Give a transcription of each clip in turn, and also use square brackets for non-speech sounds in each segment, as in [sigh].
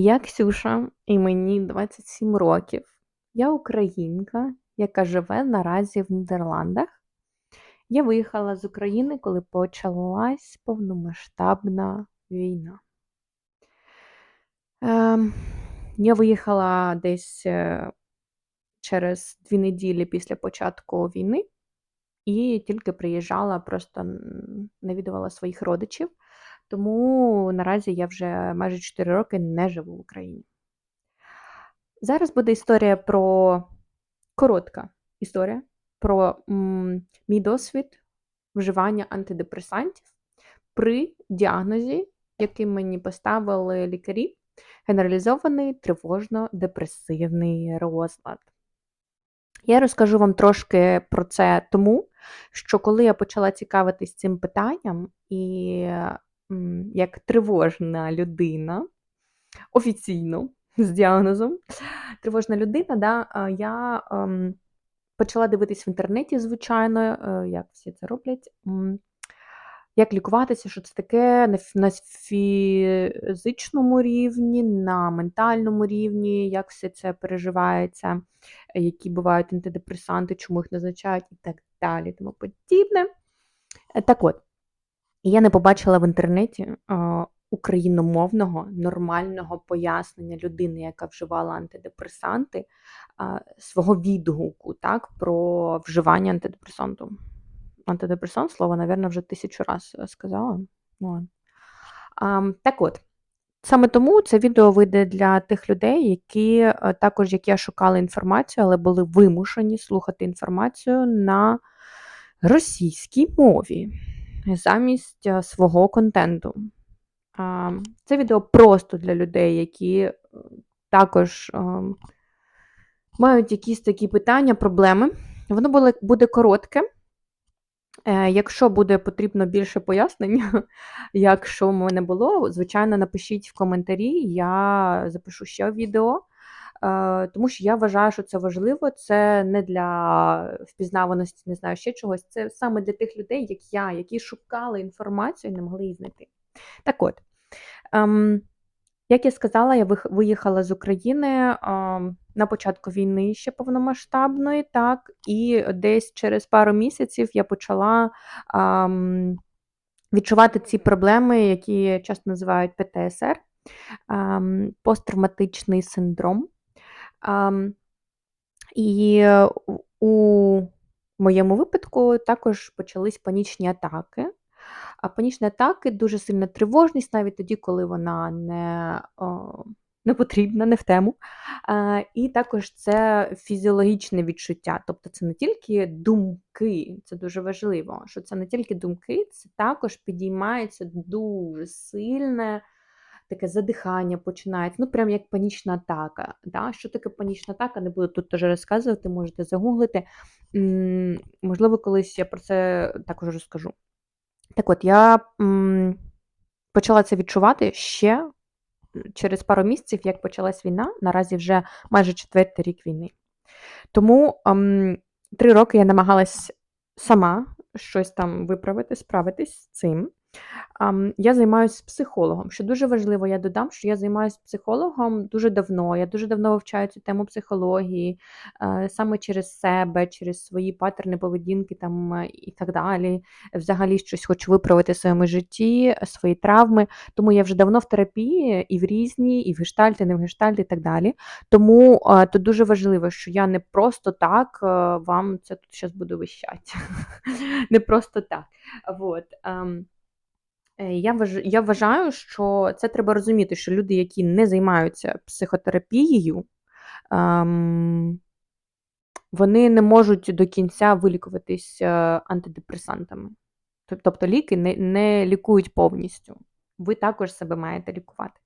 Я Ксюша, і мені 27 років. Я українка, яка живе наразі в Нідерландах. Я виїхала з України, коли почалась повномасштабна війна. Ем, я виїхала десь е, через дві неділі після початку війни і тільки приїжджала, просто навідувала своїх родичів. Тому наразі я вже майже 4 роки не живу в Україні. Зараз буде історія про коротка історія про м, мій досвід вживання антидепресантів при діагнозі, який мені поставили лікарі, генералізований тривожно-депресивний розлад. Я розкажу вам трошки про це тому, що коли я почала цікавитись цим питанням, і як тривожна людина, офіційно з діагнозом, тривожна людина, да, я ем, почала дивитись в інтернеті, звичайно, е, як всі це роблять. Як лікуватися, що це таке на фізичному рівні, на ментальному рівні, як все це переживається, які бувають антидепресанти, чому їх назначають і так далі, тому подібне. Е, Так от, я не побачила в інтернеті україномовного нормального пояснення людини, яка вживала антидепресанти, свого відгуку так, про вживання антидепресанту. Антидепресант, слово, напевно, вже тисячу раз е, сказала. Ну. Так от, саме тому це відео вийде для тих людей, які е, також, як я, шукали інформацію, але були вимушені слухати інформацію на російській мові замість е, свого контенту. Це відео просто для людей, які е, також ем, мають якісь такі питання, проблеми. Воно буде коротке. Е, Якщо буде потрібно більше пояснень, [laughs] як що в мене було, звичайно, напишіть в коментарі, я запишу ще відео. Е, Тому що я вважаю, що це важливо. Це не для впізнаваності, не знаю ще чогось. Це саме для тих людей, як я, які шукали інформацію і не могли її знайти. Так от, ем, як я сказала, я виїхала з України ем, на початку війни ще повномасштабної, так, і десь через пару місяців я почала ем, відчувати ці проблеми, які часто називають ПТСР, посттравматичний синдром. І у- у моєму випадку також почались панічні атаки. А панічні атаки, дуже сильна тривожність, навіть тоді, коли вона не, не потрібна, не в тему. І також це фізіологічне відчуття. Тобто це не тільки думки, це дуже важливо, що це не тільки думки, це також підіймається дуже сильне таке задихання починається, ну прям як панічна атака. Да? Що таке панічна атака? Не буду тут теж розказувати, можете загуглити. Можливо, колись я про це також розкажу. Так от, я почала це відчувати ще через пару місяців, як почалась війна, наразі вже майже четвертий рік війни. Тому ем, три роки я намагалась сама щось там виправити, справитись з цим. Я займаюся психологом. Що дуже важливо, я додам, що я займаюся психологом дуже давно. Я дуже давно вивчаю цю тему психології, е, саме через себе, через свої паттерни поведінки там е, і так далі. Взагалі щось хочу виправити в своєму житті, свої травми. Тому я вже давно в терапії і в різні, і в гештальті, не в гештальті, і так далі. Тому е, тут дуже важливо, що я не просто так вам це тут зараз буду вищати. [laughs] Не просто так. Вот. Е, Я вваж- я вважаю, що це треба розуміти, що люди, які не займаються психотерапією, ем, вони не можуть до кінця вилікуватись е, антидепресантами. Тобто ліки не, не лікують повністю. Ви також себе маєте лікувати.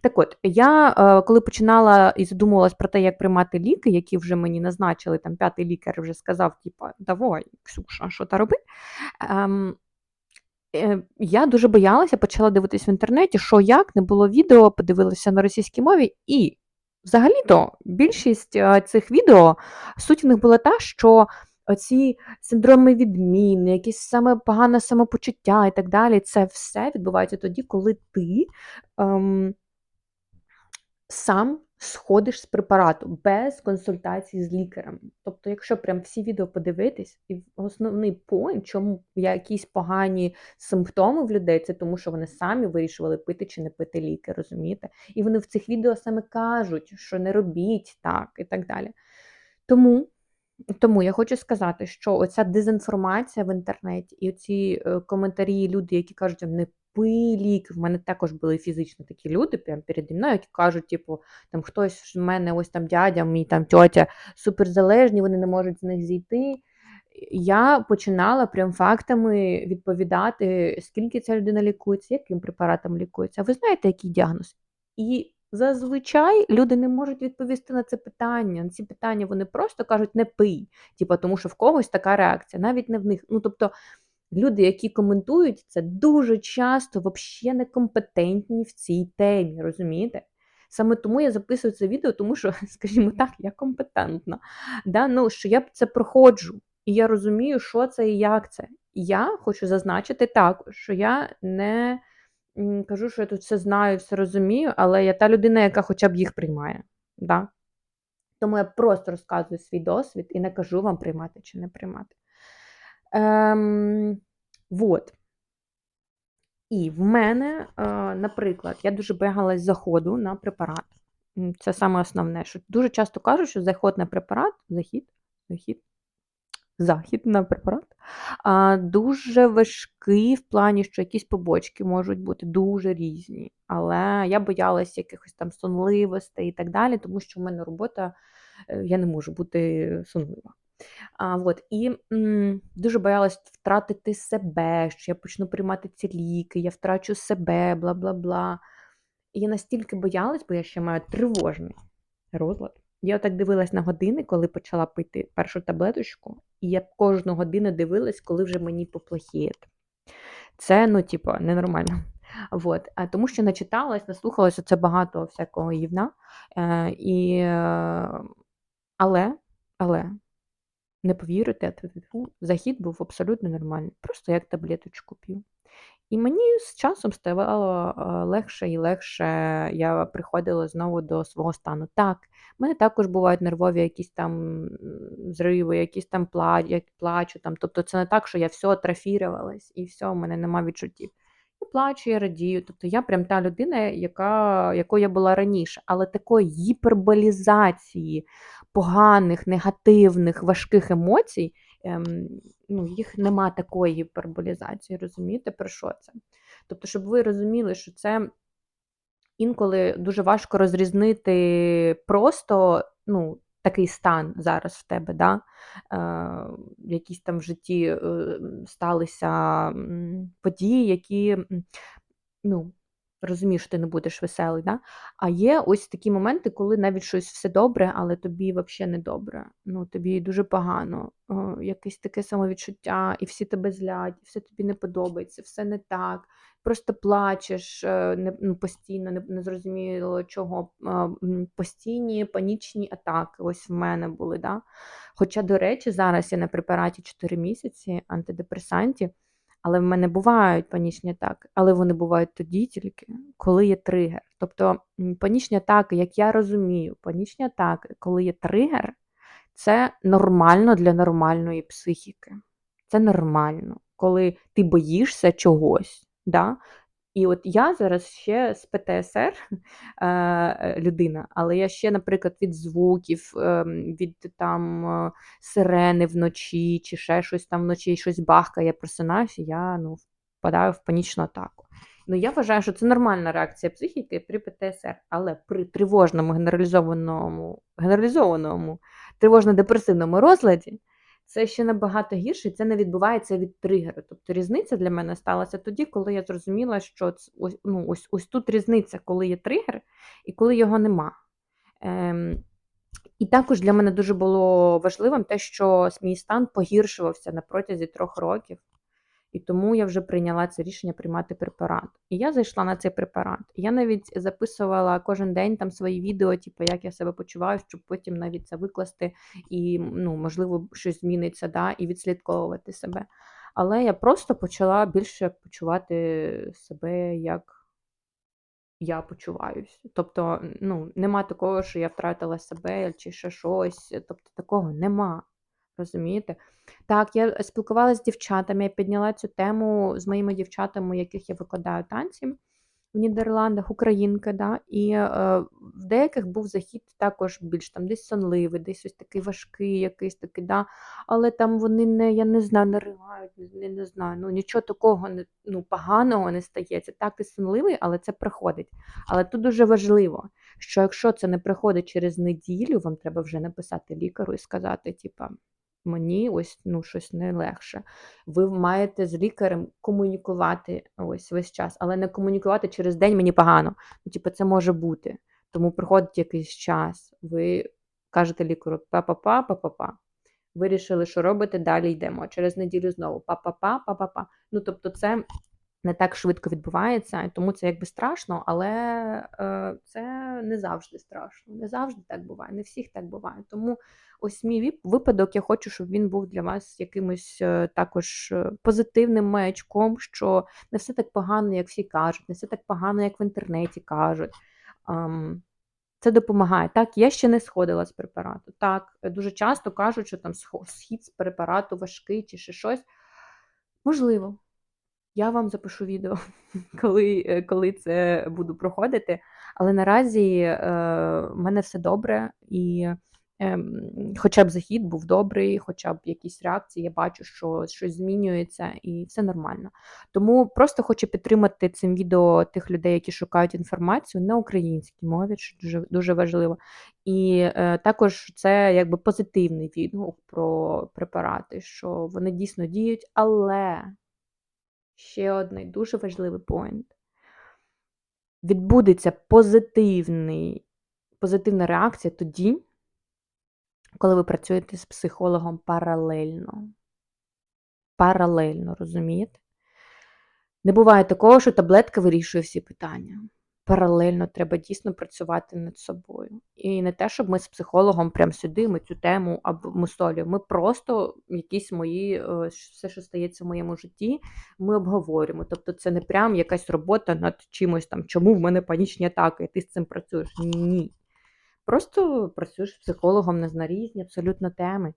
Так от, я е, коли починала і задумувалась про те, як приймати ліки, які вже мені назначили, там п'ятий лікар вже сказав, типа, давай, Ксюша, що та роби. Ем, я дуже боялася, почала дивитись в інтернеті, що як, не було відео, подивилася на російській мові. І взагалі-то більшість е, цих відео, суть в них була та, що оці синдроми відміни, якісь саме погане самопочуття і так далі, це все відбувається тоді, коли ти ем, сам сходиш з препарату без консультації з лікарем. Тобто, якщо прям всі відео подивитись, і основний поінт, чому я якісь погані симптоми в людей, це тому, що вони самі вирішували пити чи не пити ліки, розумієте? І вони в цих відео саме кажуть, що не робіть так і так далі. Тому. Тому я хочу сказати, що оця дезінформація в інтернеті і оці е, коментарі, люди, які кажуть, не пий ліки. В мене також були фізично такі люди, прямо переді мною, які кажуть, типу, там хтось в мене, ось там дядя, мій там тьотя суперзалежні, вони не можуть з них зійти. Я починала прям фактами відповідати, скільки ця людина лікується, яким препаратом лікується. А ви знаєте, який діагноз? І зазвичай люди не можуть відповісти на це питання. На ці питання вони просто кажуть не пий, типу, тому що в когось така реакція, навіть не в них. Ну, тобто, люди, які коментують це, дуже часто взагалі некомпетентні в цій темі, розумієте? Саме тому я записую це відео, тому що, [laughs] скажімо так, я компетентна. Да? Ну, Що я це проходжу, і я розумію, що це і як це. Я хочу зазначити також, що я не кажу, що я тут все знаю, все розумію, але я та людина, яка хоча б їх приймає. Да? Тому я просто розказую свій досвід і не кажу вам приймати чи не приймати. Ем, вот. І в мене, е, наприклад, я дуже боялась заходу на препарат. Це саме основне, що дуже часто кажуть, що заход на препарат, захід, захід, захід на препарат а, дуже важкий в плані, що якісь побочки можуть бути дуже різні. Але я боялась якихось там сонливостей і так далі, тому що в мене робота, е, я не можу бути сонлива. А, вот. І м, дуже боялась втратити себе, що я почну приймати ці ліки, я втрачу себе, бла бла бла. І я настільки боялась, бо я ще маю тривожний розлад. Я отак дивилась на години, коли почала пити першу таблеточку, і я кожну годину дивилась, коли вже мені поплохіє. Це, ну, типу, ненормально. Вот. А Тому що начиталась, наслухалася це багато всякого гівна. Е, і, е, Але, але не повірите, захід був абсолютно нормальний. Просто як таблеточку п'ю. І мені з часом ставало легше і легше я приходила знову до свого стану. Так, в мене також бувають нервові якісь там зриви, якісь там плач, як плачу. Там. Тобто це не так, що я все атрофірувалась і все, у мене нема відчуттів. Я плачу, я радію. Тобто я прям та людина, яка, якою я була раніше, але такої гіперболізації поганих, негативних, важких емоцій, ем, ну, їх нема такої гіперболізації, розумієте, про що це? Тобто, щоб ви розуміли, що це інколи дуже важко розрізнити просто ну, такий стан зараз в тебе, да? е, якісь там в житті е, сталися події, які ну, розумієш, ти не будеш веселий. Да? А є ось такі моменти, коли навіть щось все добре, але тобі взагалі не добре. Ну, тобі дуже погано, О, якесь таке самовідчуття, і всі тебе злять, і все тобі не подобається, все не так. Просто плачеш е, не, ну, постійно, не, не зрозуміло чого. Постійні панічні атаки. Ось в мене були. Да? Хоча, до речі, зараз я на препараті 4 місяці антидепресантів. Але в мене бувають панічні атаки, але вони бувають тоді тільки, коли є тригер. Тобто панічні атаки, як я розумію, панічні атаки, коли є тригер, це нормально для нормальної психіки. Це нормально, коли ти боїшся чогось. Да? І от я зараз ще з ПТСР е, людина, але я ще, наприклад, від звуків, е, від там е, сирени вночі, чи ще щось там вночі, щось бахкає, я просинаюся, я ну, впадаю в панічну атаку. Ну, я вважаю, що це нормальна реакція психіки при ПТСР, але при тривожному генералізованому генералізованому тривожно-депресивному розладі це ще набагато гірше, це не відбувається від тригеру. Тобто різниця для мене сталася тоді, коли я зрозуміла, що ось ну, ось, ось тут різниця, коли є тригер і коли його нема. Ем, І також для мене дуже було важливим те, що мій стан погіршувався на протязі трьох років. І тому я вже прийняла це рішення приймати препарат. І я зайшла на цей препарат. я навіть записувала кожен день там свої відео, типу, як я себе почуваю, щоб потім навіть це викласти і, ну, можливо, щось зміниться, да, і відслідковувати себе. Але я просто почала більше почувати себе як я почуваюсь. Тобто, ну, нема такого, що я втратила себе чи ще щось. Тобто такого нема. Розумієте? Так, я спілкувалася з дівчатами, я підняла цю тему з моїми дівчатами, яких я викладаю танці в Нідерландах, українки, да, і е, в деяких був захід також більш там десь сонливий, десь ось такий важкий, якийсь такий, да, але там вони не, я не знаю, не ригають, не, не знаю, ну нічого такого не, ну, поганого не стається. Так, ти сонливий, але це приходить. Але тут дуже важливо, що якщо це не приходить через неділю, вам треба вже написати лікару і сказати, типа. Мені ось ну щось не легше. Ви маєте з лікарем комунікувати ось весь час, але не комунікувати через день мені погано. Ну, типу, це може бути. Тому приходить якийсь час, ви кажете лікарю па-па-па, па-па-па. Вирішили, що робите, далі йдемо. Через неділю знову па-па-па, па-па-па. Ну, тобто, це не так швидко відбувається, тому це якби страшно, але е, це не завжди страшно. Не завжди так буває, не всіх так буває. Тому ось мій випадок, я хочу, щоб він був для вас якимось е, також е, позитивним маячком, що не все так погано, як всі кажуть, не все так погано, як в інтернеті кажуть. Ем, це допомагає. Так, я ще не сходила з препарату. Так, дуже часто кажуть, що там схід з препарату важкий чи ще щось. Можливо. Я вам запишу відео, [laughs] коли е, коли це буду проходити. Але наразі е, в мене все добре, і е, хоча б захід був добрий, хоча б якісь реакції, я бачу, що щось змінюється і все нормально. Тому просто хочу підтримати цим відео тих людей, які шукають інформацію на українській мові, що дуже дуже важливо. І е, також це якби позитивний відгук про препарати, що вони дійсно діють, але. Ще один дуже важливий поінт. Відбудеться позитивний, позитивна реакція тоді, коли ви працюєте з психологом паралельно. Паралельно, розумієте? Не буває такого, що таблетка вирішує всі питання паралельно треба дійсно працювати над собою. І не те, щоб ми з психологом прям сидимо цю тему обмусолюємо. Ми просто якісь мої, е, все, що стається в моєму житті, ми обговорюємо. Тобто це не прям якась робота над чимось там, чому в мене панічні атаки, і ти з цим працюєш. Ні. Просто працюєш психологом на різні абсолютно теми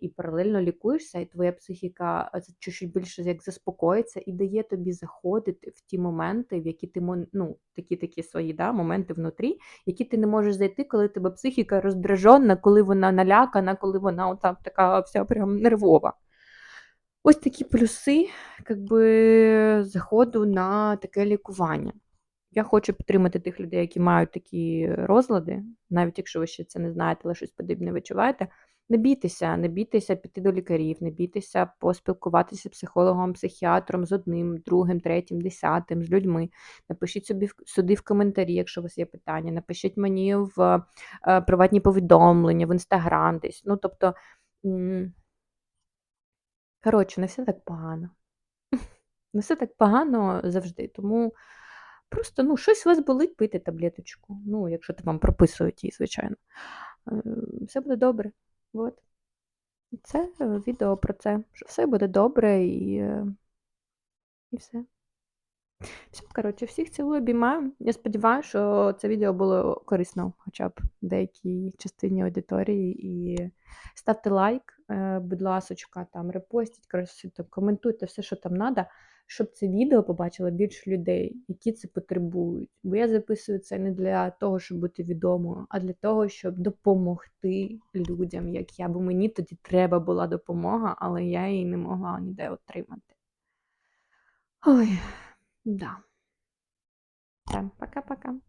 і паралельно лікуєшся, і твоя психіка чуть більше як заспокоїться і дає тобі заходити в ті моменти, в які ти ну, такі такі свої да, моменти внутрі, які ти не можеш зайти, коли тебе психіка роздражена, коли вона налякана, коли вона ота така вся прям нервова. Ось такі плюси якби, заходу на таке лікування. Я хочу підтримати тих людей, які мають такі розлади, навіть якщо ви ще це не знаєте, але щось подібне відчуваєте. Не бійтеся, не бійтеся піти до лікарів, не бійтеся поспілкуватися з психологом, психіатром, з одним, другим, третім, десятим, з людьми. Напишіть собі сюди в коментарі, якщо у вас є питання. Напишіть мені в е, приватні повідомлення, в інстаграм десь. Ну, тобто, коротше, не все так погано. [laughs] Не все так погано завжди. Тому просто ну, щось у вас болить, пийте таблеточку. Ну, якщо ти вам прописують її, звичайно. Е, все буде добре. От. Це е, відео про це, що все буде добре і е, і все. Все, коротше, всіх цілую обіймаю. Я сподіваюся, що це відео було корисно хоча б деякій частині аудиторії. І ставте лайк, будь ласочка, там репостіть, коментуйте все, що там треба щоб це відео побачило більше людей, які це потребують. Бо я записую це не для того, щоб бути відомою, а для того, щоб допомогти людям, як я. Бо мені тоді треба була допомога, але я її не могла ніде отримати. Ой, да. Так, пока-пока.